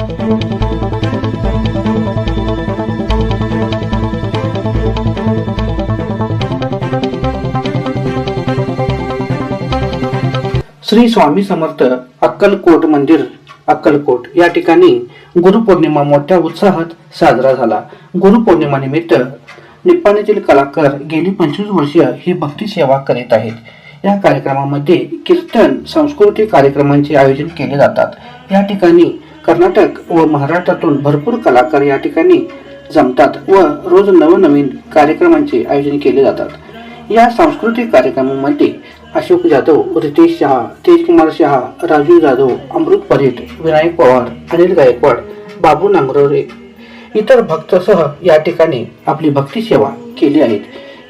श्री स्वामी समर्थ अक्कलकोट मंदिर अक्कलकोट. या ठिकाणी गुरुपौर्णिमा मोठ्या उत्साहात साजरा झाला. गुरुपौर्णिमा निमित्त कलाकार गेली पंचवीस वर्ष ही भक्ती सेवा करीत आहेत. या कार्यक्रमामध्ये कीर्तन सांस्कृतिक कार्यक्रमांचे आयोजन केले जातात. या ठिकाणी कर्नाटक व महाराष्ट्रातून भरपूर कलाकार या ठिकाणी जमतात व रोज नवनवीन कार्यक्रमांचे आयोजन केले जातात. या सांस्कृतिक कार्यक्रमामध्ये अशोक जाधव रितेश शहा तेजकुमार शहा राजू जाधव अमृत परीट विनायक पवार अनिल गायकवाड बाबू नांगरोरे इतर भक्तसह या ठिकाणी आपली भक्ती सेवा केली आहेत.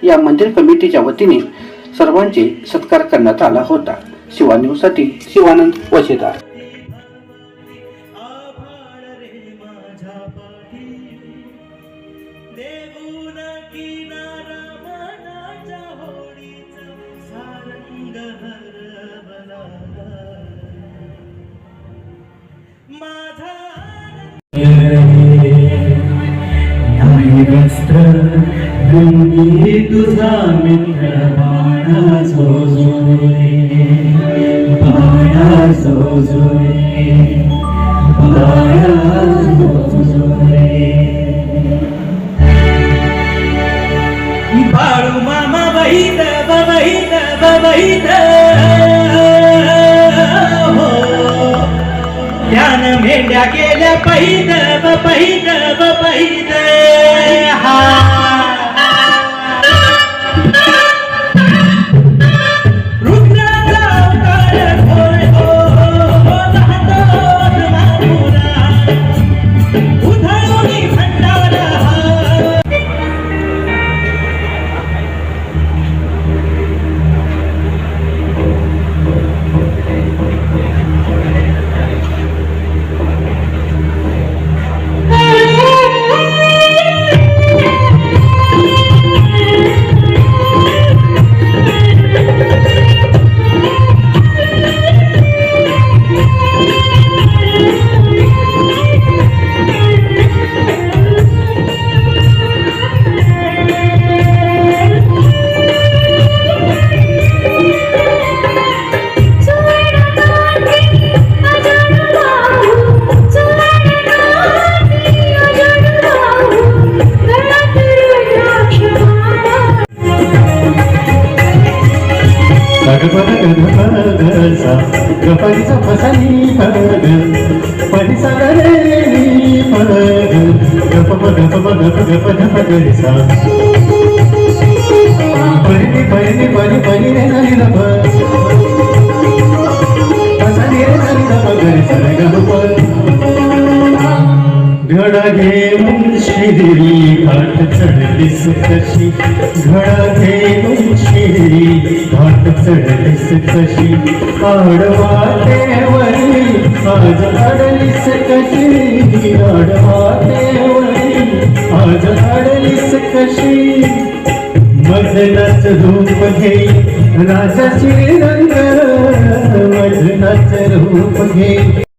या मंदिर कमिटीच्या वतीने सर्वांचे सत्कार करण्यात आला होता. शिवा न्यूजसाठी शिवानंद वशेदार माझ्या पाठी. देऊन किनारा मनाच्या होडीचा सारंग हरवला. माझा न्यायवस्त्र गुंगी तुझा मित्र बाणा सोजोरे बाळू मामा बहित बहित बहित हो. ध्यान मेंढ्या गेल्या पहित ब पहिलं हा. रुद्राचा గడపద గడపద గస గపరి సపసని పద పరి సగరే నీ పద గపమ గపమ గప గప గప घेऊन शिरी घाट चढलीस कशी घडा घेऊन शिरी घाट चढलीस कशी आडवाटेवरी आज अडलीस कशी? आडवा देवरी आज अडलीस कशी? मधनाच रूप घे राजाची रंग मधनाच रूप घे.